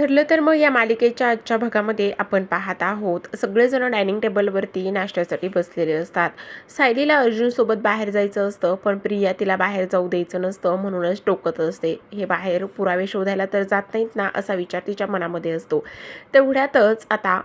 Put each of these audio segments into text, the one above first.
ठरलं तर मग या मालिकेच्या आजच्या भागामध्ये आपण पाहत आहोत. सगळेजण डायनिंग टेबलवरती नाश्त्यासाठी बसलेले असतात. सायलीला अर्जुनसोबत बाहेर जायचं असतं पण प्रिया तिला बाहेर जाऊ द्यायचं नसतं म्हणूनच टोकत असते. हे बाहेर पुरावे शोधायला तर जात नाहीत ना असा विचार तिच्या मनामध्ये असतो. तेवढ्यातच आता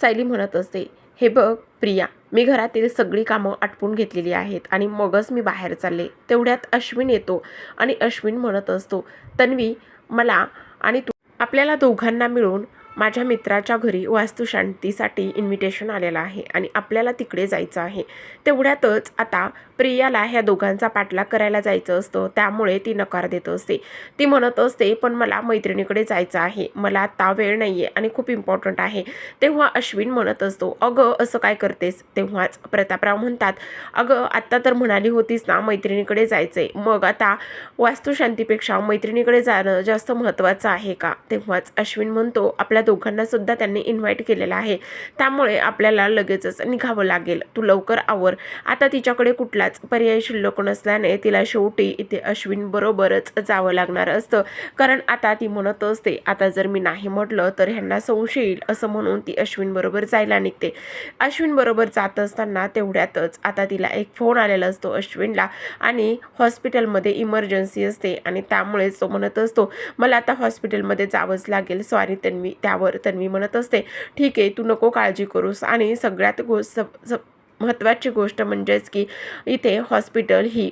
सायली म्हणत असते हे बघ प्रिया मी घरातील सगळी कामं आटपून घेतलेली आहेत आणि मगच मी बाहेर चालले. तेवढ्यात अश्विन येतो आणि अश्विन म्हणत असतो तन्वी मला आणि तू आपल्याला दोघांना मिळून माझ्या मित्राच्या घरी वास्तुशांतीसाठी इन्व्हिटेशन आलेलं आहे आणि आपल्याला तिकडे जायचं आहे. तेवढ्यातच आता प्रियाला ह्या दोघांचा पाठलाग करायला जायचं असतं. त्यामुळे ती नकार देत असते. ती म्हणत असते पण मला मैत्रिणीकडे जायचं आहे. मला आत्ता वेळ नाही आहे आणि खूप इम्पॉर्टंट आहे. तेव्हा अश्विन म्हणत असतो अगं असं काय करतेस? तेव्हाच प्रतापराव म्हणतात अगं आत्ता तर म्हणाली होतीस ना मैत्रिणीकडे जायचं आहे मग आता वास्तुशांतीपेक्षा मैत्रिणीकडे जाणं जास्त महत्त्वाचं आहे का? तेव्हाच अश्विन म्हणतो आपल्या दोघांना सुद्धा त्यांनी इन्व्हाइट केलेलं आहे. त्यामुळे आपल्याला लगेचच निघावं लागेल. तू लवकर आवर. आता तिच्याकडे कुठलाच पर्याय शिल्लक नसल्याने तिला शेवटी इथे अश्विन बरोबरच जावं लागणार असतं. कारण आता ती म्हणत असते आता जर मी नाही म्हटलं तर ह्यांना संशय येईल असं म्हणून ती अश्विन बरोबर जायला निघते. अश्विन बरोबर जात असताना तेवढ्यातच आता तिला एक फोन आलेला असतो अश्विनला आणि हॉस्पिटलमध्ये इमर्जन्सी असते आणि त्यामुळेच तो म्हणत असतो मला आता हॉस्पिटलमध्ये जावंच लागेल. सॉरी तन्वी त्यावर तन्वी म्हणत असते ठीक आहे तू नको काळजी करूस. आणि सगळ्यात गोष्ट महत्त्वाची गोष्ट म्हणजेच की इथे हॉस्पिटल ही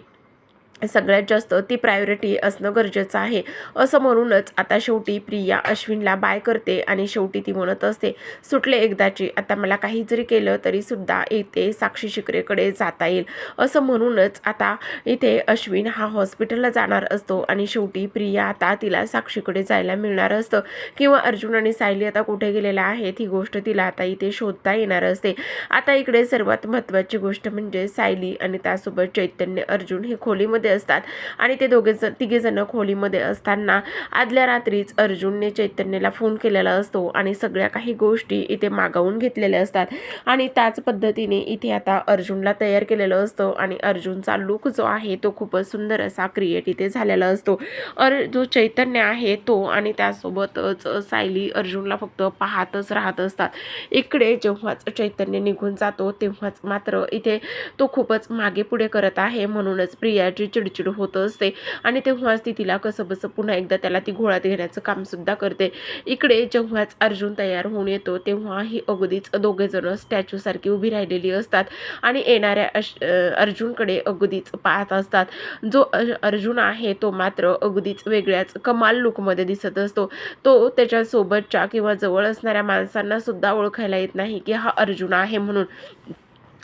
सगळ्यात जास्त ती प्रायोरिटी असणं गरजेचं आहे. असं म्हणूनच आता शेवटी प्रिया अश्विनला बाय करते आणि शेवटी ती म्हणत असते सुटले एकदाची आता मला काही जरी केलं तरी सुद्धा इथे साक्षी शिकरेकडे जाता येईल. असं म्हणूनच आता इथे अश्विन हा हॉस्पिटलला जाणार असतो आणि शेवटी प्रिया आता तिला साक्षीकडे जायला मिळणार असतं. किंवा अर्जुन आणि सायली आता कुठे गेलेल्या आहेत ही गोष्ट तिला आता इथे शोधता येणार असते. आता इकडे सर्वात महत्त्वाची गोष्ट म्हणजे सायली आणि त्यासोबत चैतन्य अर्जुन हे खोलीमध्ये असतात. आणि ते दोघे जण तिघे जण खोलीमध्ये असताना आदल्या रात्रीच अर्जुनने चैतन्यला फोन केलेला असतो आणि सगळ्या काही गोष्टी इथे मागवून घेतलेल्या असतात. आणि त्याच पद्धतीने इथे आता अर्जुनला तयार केलेलं असतं आणि अर्जुनचा लुक जो आहे तो खूपच सुंदर असा क्रिएट इथे झालेला असतो. अर जो चैतन्य आहे तो आणि त्यासोबतच सायली अर्जुनला फक्त पाहतच राहत असतात. इकडे जेव्हाच चैतन्य निघून जातो तेव्हाच मात्र इथे तो खूपच मागे पुढे करत आहे. म्हणूनच प्रियाची चिडचिड होत असते. आणि तेव्हाच ती तिला कसं बसं पुन्हा एकदा त्याला ती घोळात घेण्याचं कामसुद्धा करते. इकडे जेव्हाच अर्जुन तयार होऊन येतो तेव्हा ही अगदीच दोघेजणं स्टॅच्यूसारखी स्टॅच्यू सारखी उभी राहिलेली असतात. आणि येणाऱ्या अश अर्जुनकडे अगदीच पाहत असतात. जो अर्जुन आहे तो मात्र अगदीच वेगळ्याच कमाल लुकमध्ये दिसत असतो. तो त्याच्यासोबतच्या किंवा जवळ असणाऱ्या माणसांना सुद्धा ओळखायला येत नाही की हा अर्जुन आहे म्हणून.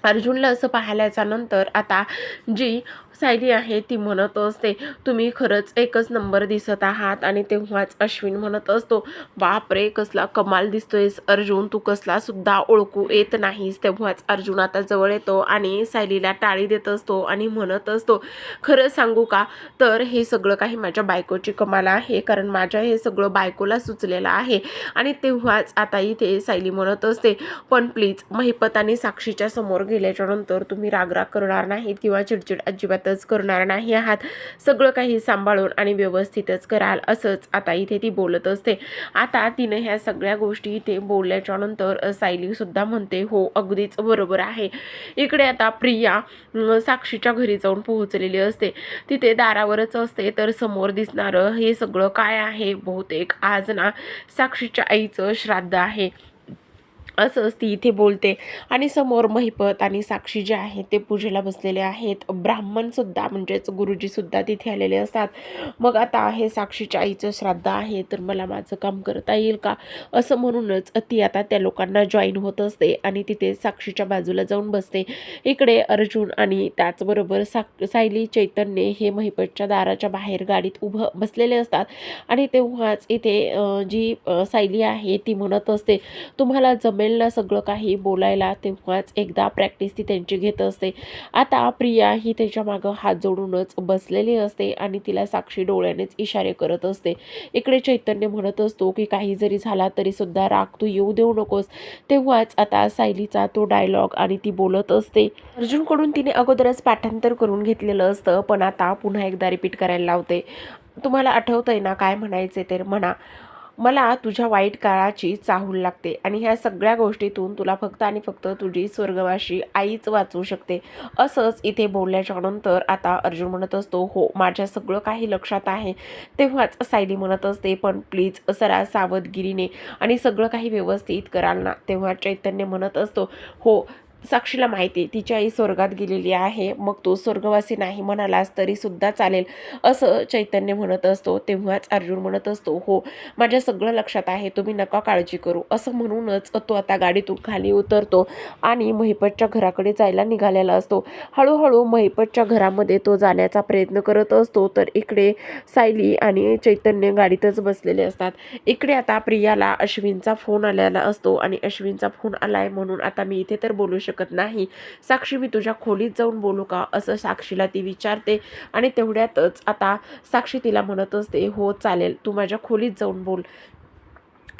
अर्जुनला असं पाहिल्याच्या नंतर आता जी सायली आहे ती म्हणत असते तुम्ही खरंच एकच नंबर दिसत आहात. आणि तेव्हाच अश्विन म्हणत असतो बाप रे कसला कमाल दिसतोयस अर्जुन तू कसला सुद्धा ओळखू येत नाहीस. तेव्हाच अर्जुन आता जवळ येतो आणि सायलीला टाळी देत असतो आणि म्हणत असतो खरं सांगू का तर हे सगळं काही माझ्या बायकोची कमाल आहे कारण माझ्या हे सगळं बायकोला सुचलेलं आहे. आणि तेव्हाच आता इथे सायली म्हणत असते पण प्लीज महिपत आणि साक्षीच्या समोर गेल्याच्यानंतर तुम्ही रागराग करणार नाहीत किंवा चिडचिड अजिबात अजिबातच करणार नाही आहात. सगळं काही सांभाळून आणि व्यवस्थितच कराल असंच आता इथे ती बोलत असते. आता तिनं ह्या सगळ्या गोष्टी इथे बोलल्याच्या नंतर सायलीसुद्धा म्हणते हो अगदीच बरोबर आहे. इकडे आता प्रिया साक्षीच्या घरी जाऊन पोहोचलेली असते. तिथे दारावरच असते तर समोर दिसणारं हे सगळं काय आहे? बहुतेक आज ना साक्षीच्या आईचं श्राद्ध आहे. असंच ती इथे बोलते. आणि समोर महिपत आणि साक्षी जे आहेत ते पूजेला बसलेले आहेत. ब्राह्मणसुद्धा म्हणजेच गुरुजीसुद्धा तिथे आलेले असतात. मग आता हे साक्षीच्या आईचं श्राद्ध आहे तर मला माझं काम करता येईल का? असं म्हणूनच ती आता त्या लोकांना जॉईन होत असते आणि तिथे साक्षीच्या बाजूला जाऊन बसते. इकडे अर्जुन आणि त्याचबरोबर साक सायली चैतन्य हे महिपतच्या दाराच्या बाहेर गाडीत उभं बसलेले असतात. आणि तेव्हाच इथे जी सायली आहे ती म्हणत असते तुम्हाला जमेल ना सगळं काही बोलायला तेव्हाच एकदा प्रॅक्टिस ती त्यांची घेत असते. आता प्रिया ही त्याच्या मागं हात जोडूनच बसलेली असते आणि तिला साक्षी डोळ्यानेच इशारे करत असते. इकडे चैतन्य म्हणत असतो की काही जरी झाला तरी सुद्धा राग तू येऊ देऊ नकोस. तेव्हाच आता सायलीचा तो डायलॉग आणि ती बोलत असते. अर्जुनकडून तिने अगोदरच पाठांतर करून घेतलेलं असतं पण आता पुन्हा एकदा रिपीट करायला लावते. तुम्हाला आठवतंय ना काय म्हणायचे तर म्हणा मला तुझ्या वाईट काळाची चाहूल लागते. आणि ह्या सगळ्या गोष्टीतून तुला फक्त आणि फक्त तुझी स्वर्गवाशी आईच वाचवू शकते. असंच इथे बोलल्याच्या नंतर आता अर्जुन म्हणत असतो हो माझ्या सगळं काही लक्षात आहे. तेव्हाच सायली म्हणत असते पण प्लीज सरा सावधगिरीने आणि सगळं काही व्यवस्थित कराल ना? तेव्हा चैतन्य म्हणत असतो हो साक्षीला माहिती तिची आई स्वर्गात गेलेली आहे मग तो स्वर्गवासी नाही म्हणालास तरी सुद्धा चालेल असं चैतन्य म्हणत असतो तेव्हाच अर्जुन म्हणत असतो हो माझ्या सगळं लक्षात आहे तुम्ही नका काळजी करू. असं म्हणूनच तो आता गाडीतून खाली उतरतो आणि महिपतच्या घराकडे जायला निघालेला असतो. हळूहळू महिपतच्या घरामध्ये तो जाण्याचा प्रयत्न करत असतो तर इकडे सायली आणि चैतन्य गाडीतच बसलेले असतात. इकडे आता प्रियाला अश्विनचा फोन आलेला असतो आणि अश्विनचा फोन आलाय म्हणून आता मी इथे तर बोलू शकतो शकत नाही. साक्षी मी तुझ्या खोलीत जाऊन बोलू का? असं साक्षीला ती विचारते आणि तेवढ्यातच आता साक्षी तिला म्हणत असते हो चालेल. तू माझ्या खोलीत जाऊन बोल.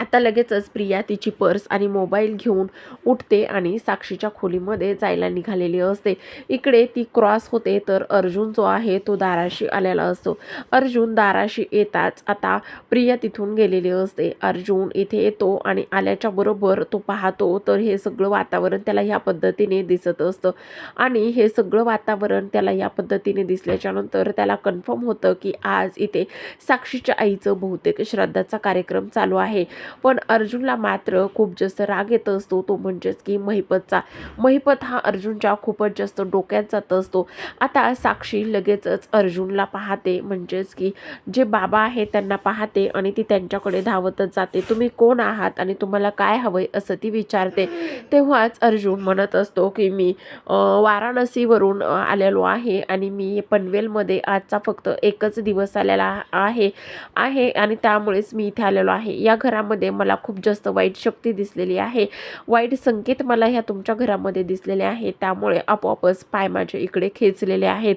आता लगेचच प्रिया तिची पर्स आणि मोबाईल घेऊन उठते आणि साक्षीच्या खोलीमध्ये जायला निघालेली असते. इकडे ती क्रॉस होते तर अर्जुन जो आहे तो दाराशी आलेला असतो. अर्जुन दाराशी येताच आता प्रिया तिथून गेलेली असते. अर्जुन इथे येतो आणि आल्याच्या बरोबर तो पाहतो तर हे सगळं वातावरण त्याला ह्या पद्धतीने दिसत असतं. आणि हे सगळं वातावरण त्याला या पद्धतीने दिसल्याच्यानंतर त्याला कन्फर्म होतं की आज इथे साक्षीच्या आईचं बहुतेक श्राद्धाचा कार्यक्रम चालू आहे. पण अर्जुनला मात्र खूप जास्त राग येत असतो. तो म्हणजेच की महिपतचा. महिपत हा अर्जुनच्या खूपच जास्त डोक्यात जात असतो. आता साक्षी लगेचच अर्जुनला पाहते. म्हणजेच की जे बाबा आहे त्यांना पाहते आणि ती त्यांच्याकडे धावतच जाते. तुम्ही कोण आहात आणि तुम्हाला काय हवंय असं ती विचारते. तेव्हाच अर्जुन म्हणत असतो की मी वाराणसीवरून आलेलो आहे आणि मी पनवेलमध्ये आजचा फक्त एकच दिवस आलेला आहे. आहे आणि त्यामुळेच मी इथे आलेलो आहे. या घरामध्ये मला खूप जास्त वाईट शक्ती दिसलेली आहे. वाईट संकेत मला ह्या तुमच्या घरामध्ये दिसलेले आहे. त्यामुळे आपोआपच पाय माझे इकडे खेचलेले आहेत.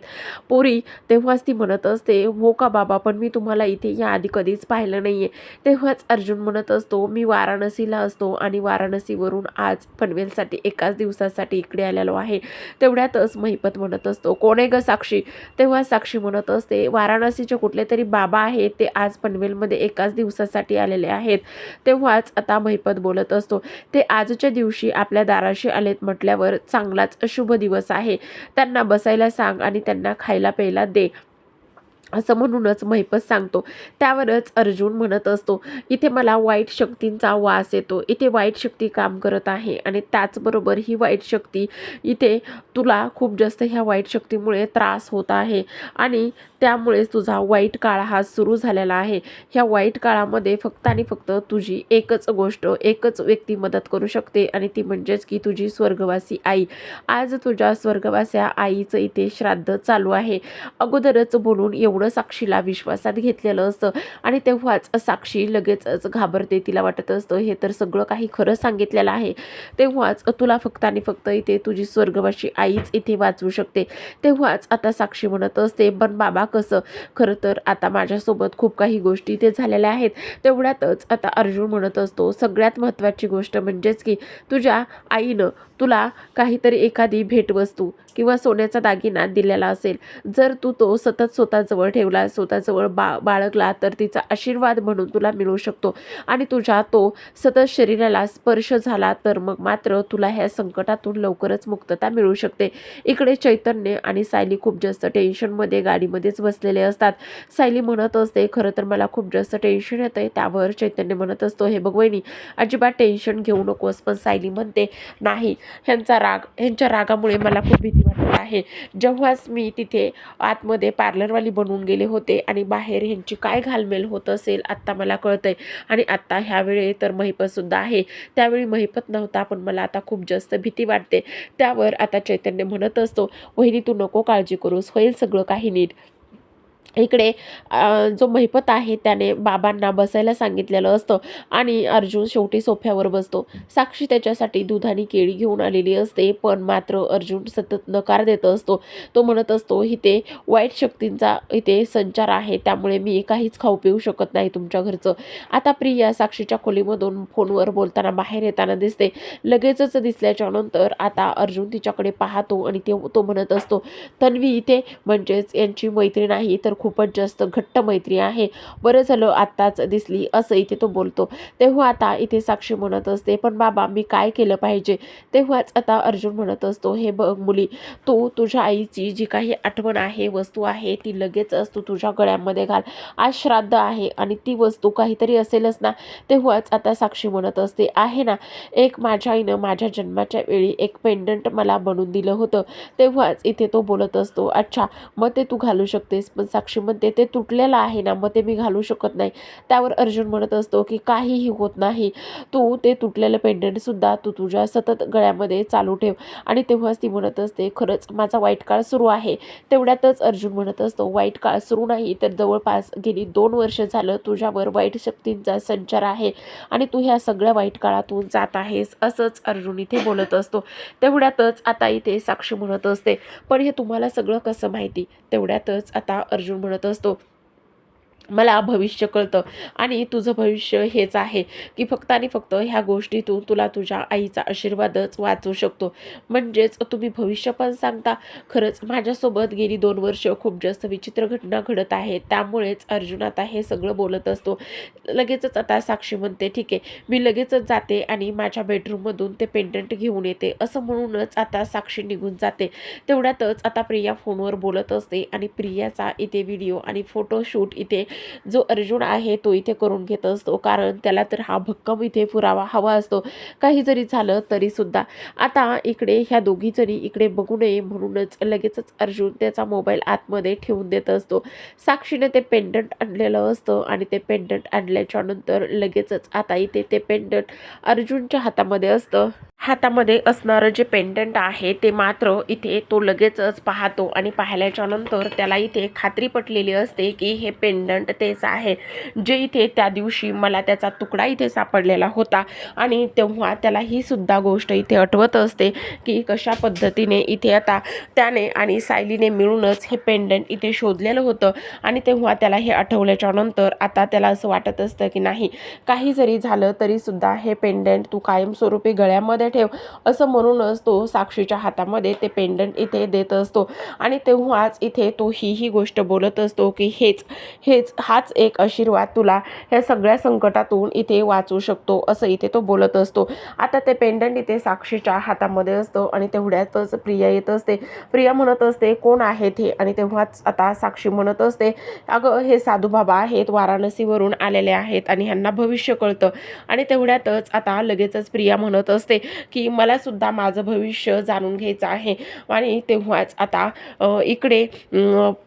पोरी तेव्हाच ती म्हणत असते हो का बाबा पण मी तुम्हाला इथे याआधी कधीच पाहिलं नाही आहे तेव्हाच अर्जुन म्हणत असतो मी वाराणसीला असतो आणि वाराणसीवरून आज पनवेलसाठी एकाच दिवसासाठी इकडे आलेलो आहे. तेवढ्यातच महिपत म्हणत असतो कोण आहे ग साक्षी? तेव्हा साक्षी म्हणत असते वाराणसीचे कुठले तरी बाबा आहेत ते आज पनवेलमध्ये एकाच दिवसासाठी आलेले आहेत. तेव्हाच आता महिपत बोलत असतो. ते आजच्या दिवशी आपल्या दाराशी आलेत म्हटल्यावर चांगलाच शुभ दिवस आहे. त्यांना बसायला सांग आणि त्यांना खायला प्यायला दे. असं म्हणूनच महिपत सांगतो. त्यावरच अर्जुन म्हणत असतो इथे मला वाईट शक्तींचा वास येतो. इथे वाईट शक्ती काम करत आहे आणि त्याचबरोबर ही वाईट शक्ती इथे तुला खूप जास्त ह्या वाईट शक्तीमुळे त्रास होत आहे आणि त्यामुळेच तुझा वाईट काळ हा सुरू झालेला आहे. ह्या वाईट काळामध्ये फक्त आणि फक्त तुझी एकच गोष्ट एकच व्यक्ती मदत करू शकते आणि ती म्हणजेच की तुझी स्वर्गवासी आई. आज तुझ्या स्वर्गवास्या आईचं इथे श्राद्ध चालू आहे. अगोदरच बोलून एवढं साक्षीला विश्वासात घेतलेलं असतं आणि तेव्हाच साक्षी लगेचच घाबरते तिला वाटत असतं हे तर सगळं काही खरं सांगितलेलं आहे. तेव्हाच तुला फक्त आणि फक्त इथे तुझी स्वर्गवासी आईच इथे वाचवू शकते. तेव्हाच आता साक्षी म्हणत असते पण बाबा कसं? खरं तर आता माझ्यासोबत खूप काही गोष्टी ते झालेल्या आहेत. तेवढ्यातच आता अर्जुन म्हणत असतो सगळ्यात महत्त्वाची गोष्ट म्हणजेच की तुझ्या आईनं तुला काहीतरी एखादी भेटवस्तू किंवा सोन्याचा दागिना दिलेला असेल जर तू तो सतत स्वतःजवळ ठेवला स्वतःजवळ बा बाळगला तर तिचा आशीर्वाद म्हणून तुला मिळू शकतो. आणि तुझ्या तो सतत शरीराला स्पर्श झाला तर मग मात्र तुला ह्या संकटातून लवकरच मुक्तता मिळू शकते. इकडे चैतन्य आणि सायली खूप जास्त टेन्शनमध्ये गाडीमध्येच बसलेले असतात. सायली म्हणत असते खरं तर मला खूप जास्त टेन्शन येतं आहे त्यावर चैतन्य म्हणत असतो हे बघ वहिनी अजिबात टेन्शन घेऊ नकोस. पण सायली म्हणते नाही ह्यांचा राग ह्यांच्या रागामुळे मला खूप भीती वाटत आहे. जेव्हाच मी तिथे आतमध्ये पार्लरवाली बनवून गेले होते आणि बाहेर ह्यांची काय घालमेल होत असेल आत्ता मला कळतंय. आणि आत्ता ह्यावेळी तर महिपतसुद्धा आहे. त्यावेळी महिपत नव्हता पण मला आता खूप जास्त भीती वाटते. त्यावर आता चैतन्य म्हणत असतो वहिनी तू नको काळजी करूस. होईल सगळं काही नीट. इकडे जो महिपत आहे त्याने बाबांना बसायला सांगितलेलं असतं आणि अर्जुन शेवटी सोफ्यावर बसतो. साक्षी त्याच्यासाठी दुधानी केळी घेऊन आलेली असते पण मात्र अर्जुन सतत नकार देत असतो. तो म्हणत असतो इथे वाईट शक्तींचा इथे संचार आहे त्यामुळे मी काहीच खाऊ पिऊ शकत नाही तुमच्या घरचं. आता प्रिया साक्षीच्या खोलीमधून फोनवर बोलताना बाहेर येताना दिसते. लगेचच दिसल्याच्या नंतर आता अर्जुन तिच्याकडे पाहतो आणि ते तो म्हणत असतो तन्वी इथे म्हणजेच यांची मैत्रीण आहे तर खूपच जास्त घट्ट मैत्री आहे. बरं झालं आत्ताच दिसली असं इथे तो बोलतो. तेव्हा आता इथे साक्षी म्हणत असते पण बाबा मी काय केलं पाहिजे? तेव्हाच आता अर्जुन म्हणत असतो हे बघ मुली तू तुझ्या आईची जी काही आठवण आहे वस्तू आहे ती लगेचच तू तुझ्या गळ्यामध्ये घाल. आज श्राद्ध आहे आणि ती वस्तू काहीतरी असेलच ना? तेव्हाच आता साक्षी म्हणत असते आहे ना एक माझ्या आईनं माझ्या जन्माच्या वेळी एक पेंडंट मला बनवून दिलं होतं. तेव्हाच इथे तो बोलत असतो अच्छा मग ते तू घालू शकतेस पण साक्षी साक्षी म्हणते ते तुटलेलं आहे ना मग ते मी घालू शकत नाही. त्यावर अर्जुन म्हणत असतो की काहीही होत नाही. तू ते तुटलेलं पेंडंटसुद्धा तू तुझ्या सतत गळ्यामध्ये चालू ठेव. आणि तेव्हाच ती म्हणत असते खरंच माझा वाईट काळ सुरू आहे. तेवढ्यातच अर्जुन म्हणत असतो वाईट काळ सुरू नाही तर जवळपास गेली दोन वर्ष झालं तुझ्यावर वाईट शक्तींचा संचार आहे आणि तू ह्या सगळ्या वाईट काळातून जात आहेस असंच अर्जुन इथे बोलत असतो. तेवढ्यातच आता इथे साक्षी म्हणत असते पण हे तुम्हाला सगळं कसं माहिती? तेवढ्यातच आता अर्जुन म्हणत असतो. मला भविष्य कळतं. आणि तुझं भविष्य हेच आहे की फक्त आणि फक्त ह्या गोष्टीतून तुला तुझ्या आईचा आशीर्वादच वाचू शकतो. म्हणजेच तुम्ही भविष्य पण सांगता. खरंच माझ्यासोबत गेली दोन वर्ष खूप जास्त विचित्र घटना घडत आहेत. त्यामुळेच अर्जुन आता हे सगळं बोलत असतो. लगेचच आता साक्षी म्हणते ठीक आहे मी लगेचच जाते आणि माझ्या बेडरूममधून ते पेंडंट घेऊन येते. असं म्हणूनच आता साक्षी निघून जाते. तेवढ्यातच आता प्रिया फोनवर बोलत असते आणि प्रियाचा इथे व्हिडिओ आणि फोटोशूट इथे जो अर्जुन आहे तो इथे करून घेत असतो. कारण त्याला तर हा भक्कम इथे पुरावा हवा असतो. काही जरी झालं तरी सुद्धा. आता इकडे ह्या दोघी जरी इकडे बघू नये म्हणूनच लगेचच अर्जुन त्याचा मोबाईल आतमध्ये ठेवून देत असतो. साक्षीने ते पेंडंट आणलेलं असतं आणि ते पेंडंट आणल्याच्या नंतर लगेचच आता इथे ते पेंडंट अर्जुनच्या हातामध्ये असतं. हातामध्ये असणारं जे पेंडंट आहे ते मात्र इथे तो लगेचच पाहतो आणि पाहिल्याच्या नंतर त्याला इथे खात्री पटलेली असते की हे पेंडंट तेच आहे. जे इथे त्या दिवशी मला त्याचा तुकडा इथे सापडलेला होता आणि तेव्हा त्याला ही सुद्धा गोष्ट इथे आठवत असते की कशा पद्धतीने इथे आता त्याने आणि सायलीने मिळूनच हे पेंडंट इथे शोधलेलं होतं आणि तेव्हा त्याला हे आठवल्याच्या नंतर आता त्याला असं वाटत असतं की नाही काही जरी झालं तरी सुद्धा हे पेंडंट तू कायमस्वरूपी गळ्यामध्ये ठेव असं म्हणूनच तो साक्षीच्या हातामध्ये ते पेंडंट इथे देत असतो. आणि तेव्हाच इथे तो ही ही गोष्ट बोलत असतो की हेच हेच हाच एक आशीर्वाद तुला ह्या सगळ्या संकटातून इथे वाचू शकतो असं इथे तो बोलत असतो. आता ते पेंडंट इथे साक्षीच्या हातामध्ये असतं आणि तेवढ्यातच प्रिया येत असते. प्रिया म्हणत असते कोण आहेत हे आणि तेव्हाच आता साक्षी म्हणत असते अगं हे साधू बाबा आहेत वाराणसीवरून आलेले आहेत आणि ह्यांना भविष्य कळतं. आणि तेवढ्यातच आता लगेचच प्रिया म्हणत असते की मला सुद्धा माझं भविष्य जाणून घ्यायचं आहे. आणि तेव्हाच आता इकडे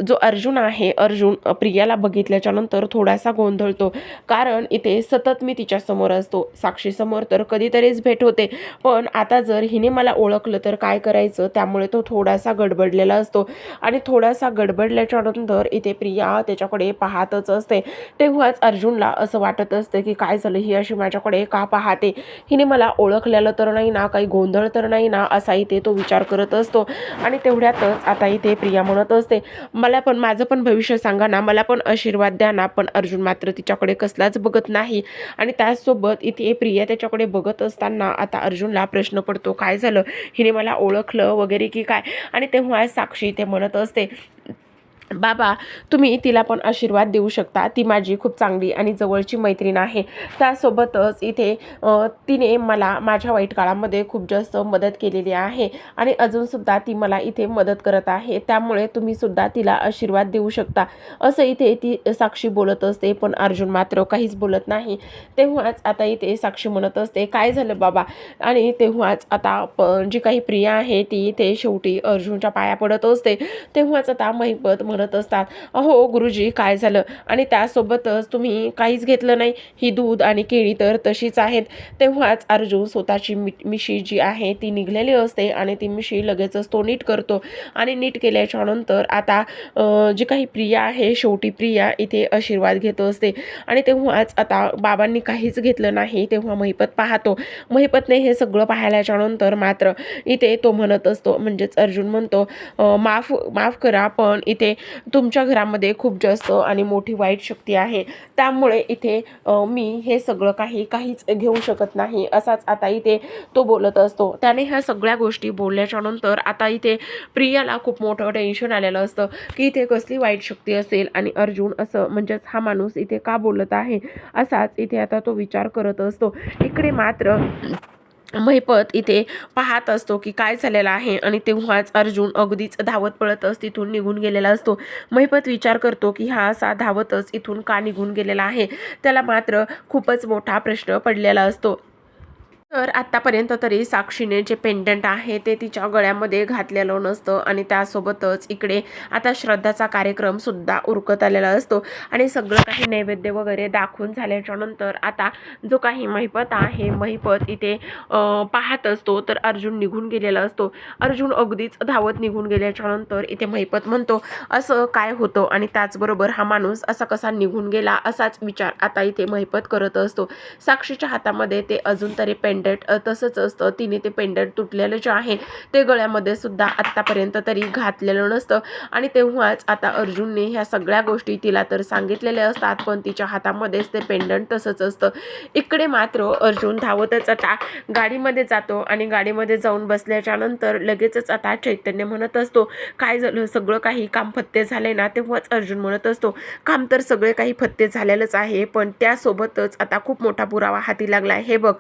जो अर्जुन आहे अर्जुन प्रियाला बघितलं त्याच्यानंतर थोडासा गोंधळतो. कारण इथे सतत मी तिच्यासमोर असतो. साक्षीसमोर तर कधीतरीच भेट होते. पण आता जर हिने मला ओळखलं तर काय करायचं? त्यामुळे तो थोडासा गडबडलेला असतो. आणि थोडासा गडबडल्याच्या नंतर इथे प्रिया त्याच्याकडे पाहतच असते. तेव्हाच अर्जुनला असं वाटत असतं की काय झालं? ही अशी माझ्याकडे का पाहते? हिने मला ओळखलेलं तर नाही ना काही गोंधळ तर नाही ना असा इथे तो विचार करत असतो. आणि तेवढ्यातच आता इथे प्रिया म्हणत असते मला पण माझं पण भविष्य सांगा ना. मला पण आशीर्वाद द्या ना पण अर्जुन मात्र तिच्याकडे कसलाच बघत नाही. आणि त्याचसोबत इथे प्रिया त्याच्याकडे बघत असताना आता अर्जुनला प्रश्न पडतो काय झालं? हिने मला ओळखलं वगैरे की काय? आणि तेव्हा साक्षी ते म्हणत असते बाबा तुम्ही तिला पण आशीर्वाद देऊ शकता. ती माझी खूप चांगली आणि जवळची मैत्रीण आहे. त्यासोबतच इथे तिने मला माझ्या वाईट काळामध्ये खूप जास्त मदत केलेली आहे आणि अजूनसुद्धा ती मला इथे मदत करत आहे. त्यामुळे तुम्हीसुद्धा तिला आशीर्वाद देऊ शकता. असं इथे ती साक्षी बोलत असते पण अर्जुन मात्र काहीच बोलत नाही. तेव्हाच आता इथे साक्षी म्हणत असते काय झालं बाबा? आणि तेव्हाच आता प जी काही प्रिया आहे ती इथे शेवटी अर्जुनच्या पाया पडत असते. तेव्हाच आता महिपत म्हणत असतात. अहो गुरुजी काय झालं? आणि त्यासोबतच तुम्ही काहीच घेतलं नाही. ही दूध आणि केळी तर तशीच आहेत. तेव्हाच अर्जुन स्वतःची मि मिशी जी आहे ती निघलेली असते आणि ती मिशी लगेचच तो नीट करतो. आणि नीट केल्याच्यानंतर आता जी काही प्रिया आहे शेवटी प्रिया इथे आशीर्वाद घेत असते. आणि तेव्हाच आता बाबांनी काहीच घेतलं नाही तेव्हा महिपत पाहतो. महिपतने हे सगळं पाहिल्याच्या नंतर मात्र इथे तो म्हणत असतो म्हणजेच अर्जुन म्हणतो माफ माफ करा पण इथे तुमच्या घरामध्ये खूप जास्त आणि मोठी वाईट शक्ती आहे. त्यामुळे इथे मी हे सगळं काही काहीच घेऊ शकत नाही असाच आता इथे तो बोलत असतो. त्याने ह्या सगळ्या गोष्टी बोलल्याच्या नंतर आता इथे प्रियाला खूप मोठं टेन्शन आलेलं असतं की इथे कसली वाईट शक्ती असेल आणि अर्जुन असं म्हणजेच हा माणूस इथे का बोलत आहे? असाच इथे आता तो विचार करत असतो. इकडे मात्र महिपत इथे पाहत असतो की काय झालेलं आहे आणि तेव्हाच अर्जुन अगदीच धावत पळतच तिथून निघून गेलेला असतो. महिपत विचार करतो की हा असा धावतच इथून का निघून गेलेला आहे? त्याला मात्र खूपच मोठा प्रश्न पडलेला असतो. तर आत्तापर्यंत तरी साक्षीने जे पेंडंट आहे ते तिच्या गळ्यामध्ये घातलेलं नसतं आणि त्यासोबतच इकडे आता श्रद्धाचा कार्यक्रम सुद्धा उरकत आलेला असतो. आणि सगळं काही नैवेद्य वगैरे दाखवून झाल्याच्यानंतर आता जो काही महिपत आहे महिपत इथे पाहत असतो तर अर्जुन निघून गेलेला असतो. अर्जुन अगदीच धावत निघून गेल्याच्यानंतर इथे महिपत म्हणतो असं काय होतं? आणि त्याचबरोबर हा माणूस असा कसा निघून गेला असाच विचार आता इथे महिपत करत असतो. साक्षीच्या हातामध्ये ते अजून तरी पेंडंट तसंच असतं. तिने ते पेंडंट तुटलेलं जे आहे ते गळ्यामध्ये सुद्धा आत्तापर्यंत तरी घातलेलं नसतं. आणि तेव्हाच आता अर्जुनने ह्या सगळ्या गोष्टी तिला तर सांगितलेल्या असतात पण तिच्या हातामध्येच ते पेंडंट तसंच असतं. इकडे मात्र अर्जुन धावतच आता गाडीमध्ये जातो आणि गाडीमध्ये जाऊन बसल्याच्या नंतर लगेचच आता चैतन्य म्हणत असतो काय झालं? सगळं काही काम फत्ते झाले ना? तेव्हाच अर्जुन म्हणत असतो काम तर सगळे काही फत्ते झालेलंच आहे पण त्यासोबतच आता खूप मोठा पुरावा हाती लागला आहे. हे बघ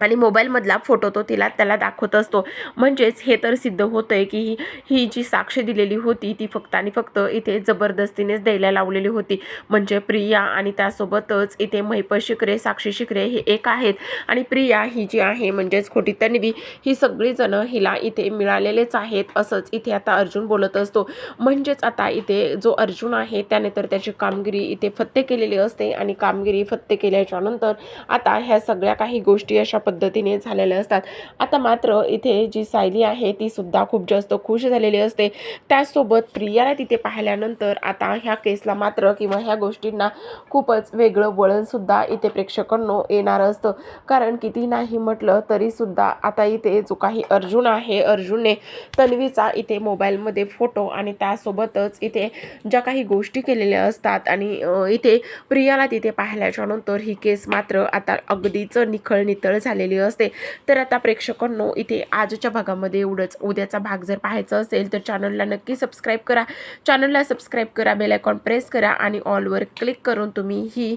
आणि मोबाईलमधला फोटो तो तिला त्याला दाखवत असतो. म्हणजेच हे तर सिद्ध होतं आहे की ही ही जी साक्ष दिलेली होती ती फक्त आणि फक्त इथे जबरदस्तीनेच द्यायला लावलेली होती. म्हणजे प्रिया आणि त्यासोबतच इथे महिप शिकरे साक्षी शिकरे हे एक आहेत. आणि प्रिया ही जी आहे म्हणजेच खोटी तन्वी ही सगळीजणं हिला इथे मिळालेलेच आहेत असंच इथे आता अर्जुन बोलत असतो. म्हणजेच आता इथे जो अर्जुन आहे त्याने तर त्याची कामगिरी इथे फत्ते केलेली असते. आणि कामगिरी फत्ते केल्याच्यानंतर आता ह्या सगळ्या काही गोष्टी अशा पद्धतीने झालेल्या असतात. आता मात्र इथे जी सायली आहे ती सुद्धा खूप जास्त खुश झालेली असते. त्याचसोबत प्रियाला तिथे पाहिल्यानंतर आता ह्या केसला मात्र किंवा ह्या गोष्टींना खूपच वेगळं वळणसुद्धा इथे प्रेक्षकांनो येणार असतं. कारण किती नाही म्हटलं तरीसुद्धा आता इथे जो काही अर्जुन आहे अर्जुनने तन्वीचा इथे मोबाईलमध्ये फोटो आणि त्यासोबतच इथे ज्या काही गोष्टी केलेल्या असतात आणि इथे प्रियाला तिथे पाहिल्याच्या नंतर ही केस मात्र आता अगदीच निखळ नितळ झालेली असते. तर आता प्रेक्षकांनो इथे आजच्या भागामध्ये एवढंच. उद्याचा भाग जर पाहायचा असेल तर चॅनलला नक्की सबस्क्राईब करा. चॅनलला सबस्क्राईब करा बेल आयकॉन प्रेस करा आणि ऑलवर क्लिक करून तुम्ही ही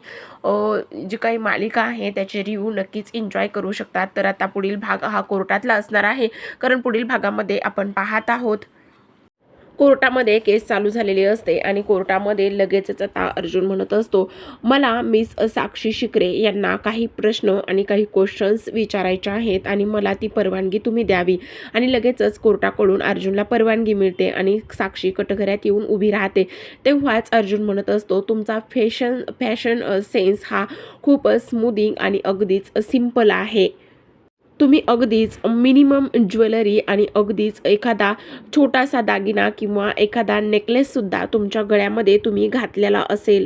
जी काही मालिका आहे त्याचे रिव्ह्यू नक्कीच एन्जॉय करू शकतात तर आता पुढील भाग हा कोर्टातला असणार आहे. कारण पुढील भागामध्ये आपण पाहत आहोत. कोर्टामध्ये केस चालू झालेली असते आणि कोर्टामध्ये लगेचच आता अर्जुन म्हणत असतो मला मिस साक्षी शिकरे यांना काही प्रश्न आणि काही क्वेश्चन्स विचारायचे आहेत आणि मला ती परवानगी तुम्ही द्यावी. आणि लगेचच कोर्टाकडून अर्जुनला परवानगी मिळते आणि साक्षी कटघऱ्यात येऊन उभी राहते. तेव्हाच अर्जुन म्हणत असतो तुमचा फॅशन फॅशन सेन्स हा खूप स्मूदिंग आणि अगदीच सिंपल आहे. तुम्ही अगदीच मिनिमम ज्वेलरी आणि अगदीच एखादा छोटासा दागिना किंवा एखादा नेकलेससुद्धा तुमच्या गळ्यामध्ये तुम्ही घातलेला असेल.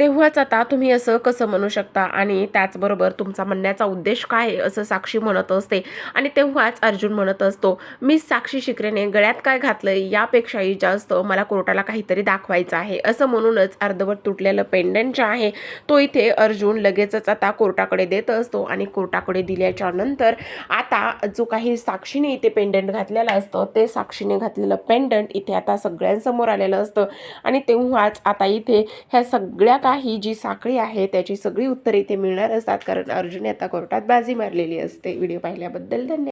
तेव्हाच आता तुम्ही असं कसं म्हणू शकता? आणि त्याचबरोबर तुमचा म्हणण्याचा उद्देश काय आहे? असं साक्षी म्हणत असते आणि तेव्हाच अर्जुन म्हणत असतो मी साक्षी शिकरेने गळ्यात काय घातलं यापेक्षाही जास्त मला कोर्टाला काहीतरी दाखवायचं आहे. असं म्हणूनच अर्धवट तुटलेलं पेंडंट जे आहे तो इथे अर्जुन लगेचच आता कोर्टाकडे देत असतो आणि कोर्टाकडे दिल्याच्या नंतर आता जो काही साक्षीने इथे पेंडंट घातलेलं असतं ते साक्षीने घातलेलं पेंडंट इथे आता सगळ्यांसमोर आलेलं असतं. आणि तेव्हाच आता इथे ह्या सगळ्या काही जी साखळी आहे त्याची सगळी उत्तरे इथे मिळणार असतात. कारण अर्जुन आता कोर्टात बाजी मारलेली असते. व्हिडिओ पाहिल्याबद्दल धन्यवाद.